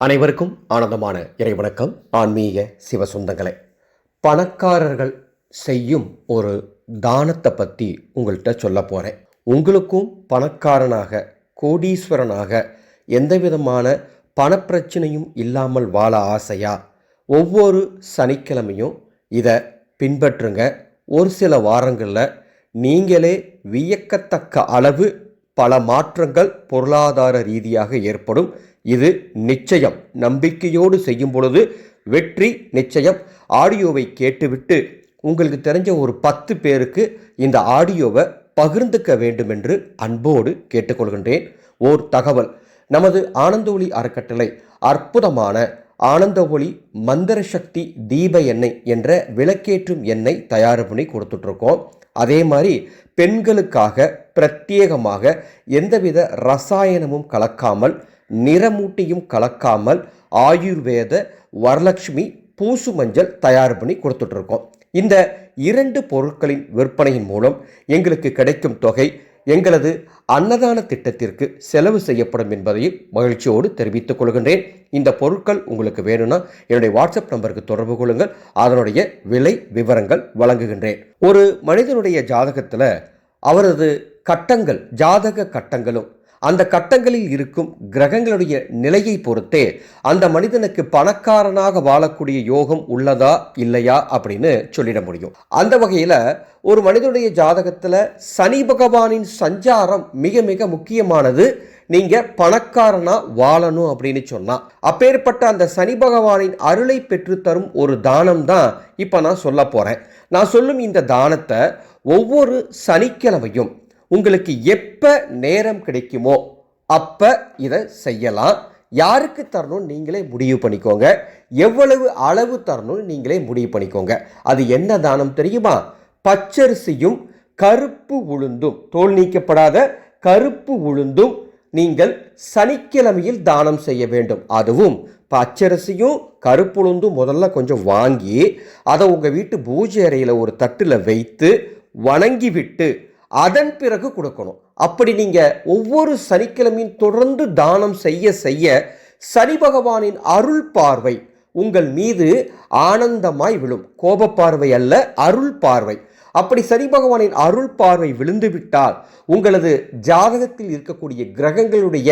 அனைவருக்கும் ஆனந்தமான இறைவணக்கம் ஆன்மீக சிவசுந்தங்களை பணக்காரர்கள் செய்யும் ஒரு தானத்தை பற்றி உங்கள்கிட்ட சொல்ல போகிறேன் உங்களுக்கும் பணக்காரனாக கோடீஸ்வரனாக எந்த விதமான பணப்பிரச்சனையும் இல்லாமல் வாழ ஆசையா? ஒவ்வொரு சனிக்கிழமையும் இதை பின்பற்றுங்க. ஒரு சில வாரங்களில் நீங்களே வியக்கத்தக்க அளவு பல மாற்றங்கள் பொருளாதார ரீதியாக ஏற்படும். இது நிச்சயம். நம்பிக்கையோடு செய்யும் பொழுது வெற்றி நிச்சயம். ஆடியோவை கேட்டுவிட்டு உங்களுக்கு தெரிஞ்ச ஒரு பத்து பேருக்கு இந்த ஆடியோவை பகிர்ந்துக்க வேண்டும் என்று அன்போடு கேட்டுக்கொள்கின்றேன். ஓர் தகவல். நமது ஆனந்த ஒளி அறக்கட்டளை அற்புதமான ஆனந்த ஒளி மந்திர சக்தி தீப எண்ணெய் என்ற விளக்கேற்றும் எண்ணெய் தயார் பண்ணி கொடுத்துட்ருக்கோம் அதே மாதிரி பெண்களுக்காக பிரத்யேகமாக எந்தவித ரசாயனமும் கலக்காமல் நிறமூட்டியும் கலக்காமல் ஆயுர்வேத வரலட்சுமி பூசு மஞ்சள் தயார் பண்ணி கொடுத்துட்ருக்கோம். இந்த இரண்டு பொருட்களின் விற்பனையின் மூலம் எங்களுக்கு கிடைக்கும் தொகை எங்களது அன்னதான திட்டத்திற்கு செலவு செய்யப்படும் என்பதையும் மகிழ்ச்சியோடு தெரிவித்துக் கொள்கின்றேன். இந்த பொருட்கள் உங்களுக்கு வேணும்னா என்னுடைய வாட்ஸ்அப் நம்பருக்கு தொடர்பு கொள்ளுங்கள். அதனுடைய விலை விவரங்கள் வழங்குகின்றேன். ஒரு மனிதனுடைய ஜாதகத்தில் அவரது கட்டங்கள் ஜாதக கட்டங்களும். அந்த கட்டங்களில் இருக்கும் கிரகங்களுடைய நிலையை பொறுத்தே அந்த மனிதனுக்கு பணக்காரனாக வாழக்கூடிய யோகம் உள்ளதா இல்லையா அப்படின்னு சொல்லிட முடியும். அந்த வகையில் ஒரு மனிதனுடைய ஜாதகத்தில் சனி பகவானின் சஞ்சாரம் மிக மிக முக்கியமானது. நீங்க பணக்காரனா வாழணும் அப்படின்னு சொன்னா அப்பேற்பட்ட அந்த சனி பகவானின் அருளை பெற்றுத்தரும் ஒரு தானம் தான் இப்போ நான் சொல்ல போறேன். நான் சொல்லும் இந்த தானத்தை ஒவ்வொரு சனிக்கிழமையும் உங்களுக்கு எப்போ நேரம் கிடைக்குமோ அப்போ இதை செய்யலாம். யாருக்கு தரணும்னு நீங்களே முடிவு பண்ணிக்கோங்க. எவ்வளவு அளவு தரணும்னு நீங்களே முடிவு பண்ணிக்கோங்க. அது என்ன தானம் தெரியுமா? பச்சரிசியும் கருப்பு உளுந்தும். தோல் நீக்கப்படாத கருப்பு உளுந்தும் நீங்கள் சனிக்கிழமையில் தானம் செய்ய வேண்டும். அதுவும் பச்சரிசியும் கருப்புளுந்தும் முதல்ல கொஞ்சம் வாங்கி அதை உங்கள் வீட்டு பூஜை அறையில் ஒரு தட்டில் வைத்து வணங்கிவிட்டு அதன் பிறகு கொடுக்கணும். அப்படி நீங்கள் ஒவ்வொரு சனிக்கிழமையும் தொடர்ந்து தானம் செய்ய செய்ய சனி பகவானின் அருள் பார்வை உங்கள் மீது ஆனந்தமாய் விழும். கோப பார்வை அல்ல அருள் பார்வை. அப்படி சனி பகவானின் அருள் பார்வை விழுந்து விட்டால் உங்களது ஜாதகத்தில் இருக்கக்கூடிய கிரகங்களுடைய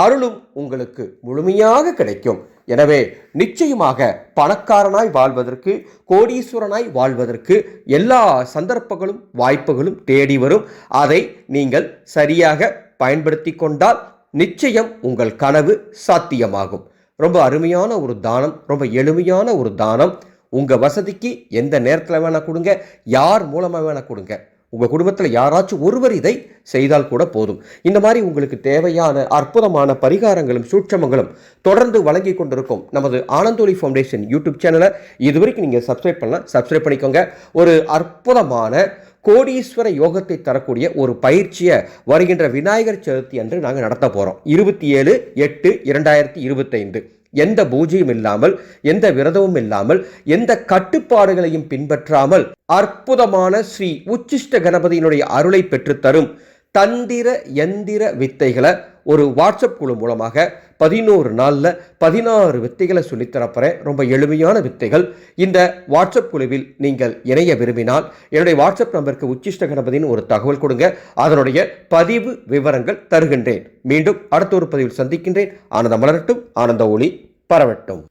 அருளும் உங்களுக்கு முழுமையாக கிடைக்கும். எனவே நிச்சயமாக பணக்காரனாய் வாழ்வதற்கு கோடீஸ்வரனாய் வாழ்வதற்கு எல்லா சந்தர்ப்பங்களும் வாய்ப்புகளும் தேடி வரும். அதை நீங்கள் சரியாக பயன்படுத்தி கொண்டால் நிச்சயம் உங்கள் கனவு சாத்தியமாகும். ரொம்ப அருமையான ஒரு தானம் ரொம்ப எளிமையான ஒரு தானம். உங்கள் வசதிக்கு எந்த நேரத்தில் வேணால் கொடுங்க யார் மூலமாக வேணால் கொடுங்க. உங்கள் குடும்பத்தில் யாராச்சும் ஒருவர் இதை செய்தால் கூட போதும். இந்த மாதிரி உங்களுக்கு தேவையான அற்புதமான பரிகாரங்களும் சூட்சமங்களும் தொடர்ந்து வழங்கி கொண்டிருக்கும் நமது ஆனந்தோலி ஃபவுண்டேஷன் யூடியூப் சேனலை இதுவரைக்கும் நீங்கள் சப்ஸ்கிரைப் பண்ணலாம் சப்ஸ்கிரைப் பண்ணிக்கோங்க. ஒரு அற்புதமான கோடீஸ்வர யோகத்தை தரக்கூடிய ஒரு பயிற்சியை வருகின்ற விநாயகர் சதுர்த்தி அன்று நாங்கள் நடத்த போகிறோம் இருபத்தி ஏழு எட்டு இரண்டாயிரத்தி இருபத்தைந்து. எந்த பூஜையும் இல்லாமல் எந்த விரதமும் இல்லாமல் எந்த கட்டுப்பாடுகளையும் பின்பற்றாமல் அற்புதமான ஸ்ரீ உச்சிஷ்ட கணபதியினுடைய அருளை பெற்றுத்தரும் தந்திர எந்திர வித்தைகளை ஒரு வாட்ஸ்அப் குழு மூலமாக பதினோரு நாளில் பதினாறு வித்தைகளை சொல்லித்தரப்போகிறேன் ரொம்ப எளிமையான வித்தைகள். இந்த வாட்ஸ்அப் குழுவில் நீங்கள் இணைய விரும்பினால் என்னுடைய வாட்ஸ்அப் நம்பருக்கு உச்சிஷ்ட கணபதினு ஒரு தகவல் கொடுங்க. அதனுடைய பதிவு விவரங்கள் தருகின்றேன். மீண்டும் அடுத்த ஒரு பதிவில் சந்திக்கின்றேன். ஆனந்த மலரட்டும் ஆனந்த ஒளி பரவட்டும்.